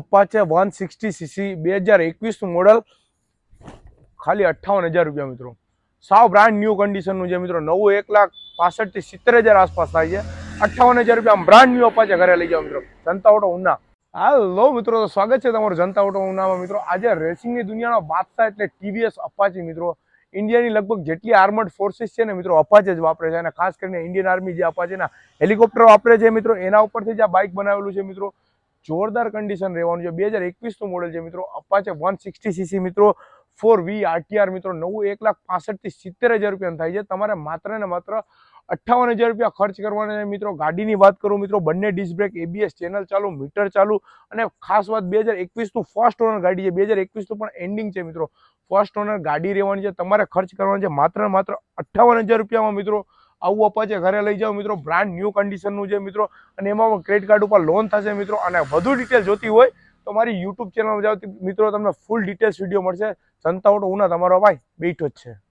Apache one sixty CC બે હજાર એકવીસનું model ખાલી અઠ્ઠાવન હજાર રૂપિયા મિત્રો. સાવ બ્રાન્ડ ન્યૂ કન્ડિશનનું છે મિત્રો. નવું એક લાખ પાસઠથી સિત્તેર હજાર આસપાસ થાય છે. અઠ્ઠાવન હજાર રૂપિયા બ્રાન્ડ ન્યૂ અપાચે ઘરે લઈ જાઓ મિત્રો. જનતા ઓટો ઉના હાલો મિત્રો, તો સ્વાગત છે તમારું જનતા ઓટો ઉનામાં મિત્રો. આજે રેસિંગની દુનિયાનો બાદશાહ એટલે ટીવીએસ અપાચી મિત્રો. ઇન્ડિયાની લગભગ જેટલી આર્મડ ફોર્સિસ છે ને મિત્રો, અપાચે જ વાપરે છે. અને ખાસ કરીને ઇન્ડિયન આર્મી જે અપાચેના હેલિકોપ્ટર વાપરે છે મિત્રો, એના ઉપરથી જ આ બાઇક બનાવેલું છે મિત્રો. જોરદાર કન્ડિશન રહેવાનું છે. બે હજાર એકવીસનું મોડેલ છે મિત્રો. અપાચે વન સિક્સટી સીસી મિત્રો. ફોર વી આરટીઆર મિત્રો. નવું એક લાખ પાસઠથી સિત્તેર હજાર રૂપિયાનું થાય છે. તમારે માત્ર ને માત્ર અઠ્ઠાવન હજાર રૂપિયા ખર્ચ કરવાના છે મિત્રો. ગાડીની વાત કરું મિત્રો. બંને ડિસ્ક બ્રેક એબીએસ ચેનલ ચાલુ મીટર ચાલુ અને ખાસ વાત બે હજાર એકવીસનું ફર્સ્ટ ઓનર ગાડી છે. બે હજાર એકવીસનું પણ એન્ડિંગ છે મિત્રો. ફર્સ્ટ ઓનર ગાડી રહેવાની છે. તમારે ખર્ચ કરવાનો છે માત્ર માત્ર અઠ્ઠાવન હજાર રૂપિયામાં મિત્રો. આવું અપાચે ઘરે લઈ જાઓ મિત્રો. બ્રાન્ડ ન્યૂ કન્ડિશનનું છે મિત્રો. અને એમાં ક્રેડિટ કાર્ડ ઉપર લોન થશે મિત્રો. અને વધુ ડિટેલ જોતી હોય તો મારી યુટ્યુબ ચેનલમાં જાઓ. મિત્રો, તમને ફૂલ ડિટેલ્સ વીડિયો મળશે. ઓટો ઉના તમારો ભાઈ, બેઠો જ છે.